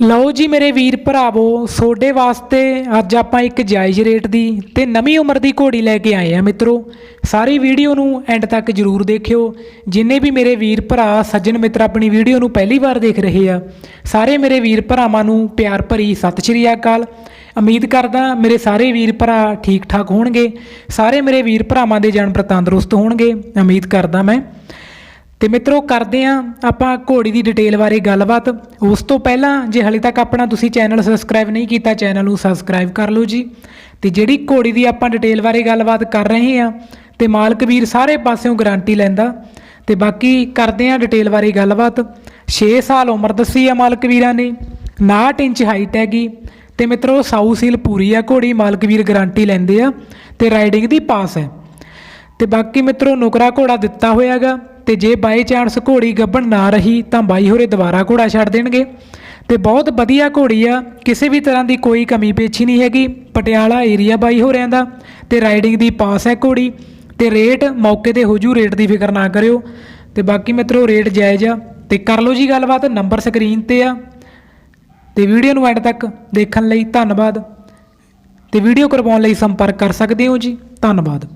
ਲਓ ਜੀ ਮੇਰੇ ਵੀਰ ਭਰਾਵੋ, ਤੁਹਾਡੇ ਵਾਸਤੇ ਅੱਜ ਆਪਾਂ ਇੱਕ ਜਾਇਜ਼ ਰੇਟ ਦੀ ਤੇ ਨਵੀਂ ਉਮਰ ਦੀ ਘੋੜੀ ਲੈ ਕੇ ਆਏ ਆ ਮਿੱਤਰੋ। ਸਾਰੀ ਵੀਡੀਓ ਨੂੰ ਐਂਡ ਤੱਕ ਜਰੂਰ ਦੇਖਿਓ। ਜਿੰਨੇ ਵੀ ਮੇਰੇ ਵੀਰ ਭਰਾ, ਸੱਜਣ ਮਿੱਤਰ ਆਪਣੀ ਵੀਡੀਓ ਨੂੰ ਪਹਿਲੀ ਵਾਰ ਦੇਖ ਰਹੇ ਆ, ਸਾਰੇ ਮੇਰੇ ਵੀਰ ਭਰਾਵਾਂ ਨੂੰ ਪਿਆਰ ਭਰੀ ਸਤਿ ਸ਼੍ਰੀ ਅਕਾਲ। ਉਮੀਦ ਕਰਦਾ ਮੇਰੇ ਸਾਰੇ ਵੀਰ ਭਰਾ ਠੀਕ ਠਾਕ ਹੋਣਗੇ, ਸਾਰੇ ਮੇਰੇ ਵੀਰ ਭਰਾਵਾਂ ਦੇ ਜਨਮ ਤੰਦਰੁਸਤ ਹੋਣਗੇ, ਉਮੀਦ ਕਰਦਾ ਮੈਂ। ਤੇ ਮਿੱਤਰੋ ਕਰਦੇ ਆ ਆਪਾਂ ਘੋੜੀ ਦੀ ਡਿਟੇਲ ਬਾਰੇ ਗੱਲਬਾਤ। ਉਸ ਤੋਂ ਪਹਿਲਾਂ ਜੇ ਹਲੇ ਤੱਕ ਆਪਣਾ ਤੁਸੀਂ ਚੈਨਲ ਸਬਸਕ੍ਰਾਈਬ ਨਹੀਂ ਕੀਤਾ ਚੈਨਲ ਨੂੰ ਸਬਸਕ੍ਰਾਈਬ ਕਰ ਲਓ ਜੀ। ਤੇ ਜਿਹੜੀ ਘੋੜੀ ਦੀ ਆਪਾਂ ਡਿਟੇਲ ਬਾਰੇ ਗੱਲਬਾਤ ਕਰ ਰਹੇ ਆ ਤੇ ਮਾਲਕ ਵੀਰ ਸਾਰੇ ਪਾਸਿਓਂ ਗਾਰੰਟੀ ਲੈਂਦਾ। ਤੇ ਬਾਕੀ ਕਰਦੇ ਆ ਡਿਟੇਲ ਬਾਰੇ ਗੱਲਬਾਤ। 6 ਸਾਲ ਉਮਰ ਦੱਸੀ ਆ ਮਾਲਕ ਵੀਰਾਂ ਨੇ 59 ਇੰਚ ਹਾਈਟ ਹੈਗੀ। ਤੇ ਮਿੱਤਰੋ ਸਾਊ ਸੀਲ ਪੂਰੀ ਆ ਘੋੜੀ, ਮਾਲਕ ਵੀਰ ਗਾਰੰਟੀ ਲੈਂਦੇ ਆ। ਤੇ ਰਾਈਡਿੰਗ ਦੀ ਪਾਸ ਹੈ। ਤੇ ਬਾਕੀ ਮਿੱਤਰੋ ਨੁਕਰਾ ਘੋੜਾ ਦਿੱਤਾ ਹੋਇਆਗਾ। ਤੇ ਜੇ ਬਾਈ ਚਾਂਸ ਘੋੜੀ ਗੱਭਣ ਨਾ ਰਹੀ ਤਾਂ ਬਾਈ ਹੋਰੇ ਦੁਬਾਰਾ ਘੋੜਾ ਛੱਡ ਦੇਣਗੇ। ਤੇ ਬਹੁਤ ਵਧੀਆ ਘੋੜੀ ਆ, ਕਿਸੇ ਵੀ ਤਰ੍ਹਾਂ ਦੀ ਕੋਈ ਕਮੀ ਪੇਛੀ ਨਹੀਂ ਹੈਗੀ। ਪਟਿਆਲਾ ਏਰੀਆ ਬਾਈ ਹੋਰਿਆਂ ਦਾ ਤੇ ਰਾਈਡਿੰਗ ਦੀ ਪਾਸ ਹੈ ਘੋੜੀ। ਤੇ ਰੇਟ ਮੌਕੇ ਤੇ ਹੋਜੂ ਰੇਟ ਦੀ ਫਿਕਰ ਨਾ ਕਰਿਓ। ਤੇ ਬਾਕੀ ਮਿੱਤਰੋ ਰੇਟ ਜਾਇਜ਼ ਆ। ਤੇ ਕਰ ਲਓ ਜੀ ਗੱਲਬਾਤ ਨੰਬਰ ਸਕਰੀਨ ਤੇ ਆ। ਤੇ ਵੀਡੀਓ ਨੂੰ ਐਂਡ ਤੱਕ ਦੇਖਣ ਲਈ ਧੰਨਵਾਦ। ਤੇ ਵੀਡੀਓ ਕਰਵਾਉਣ ਲਈ ਸੰਪਰਕ ਕਰ ਸਕਦੇ ਹੋ ਜੀ। ਧੰਨਵਾਦ।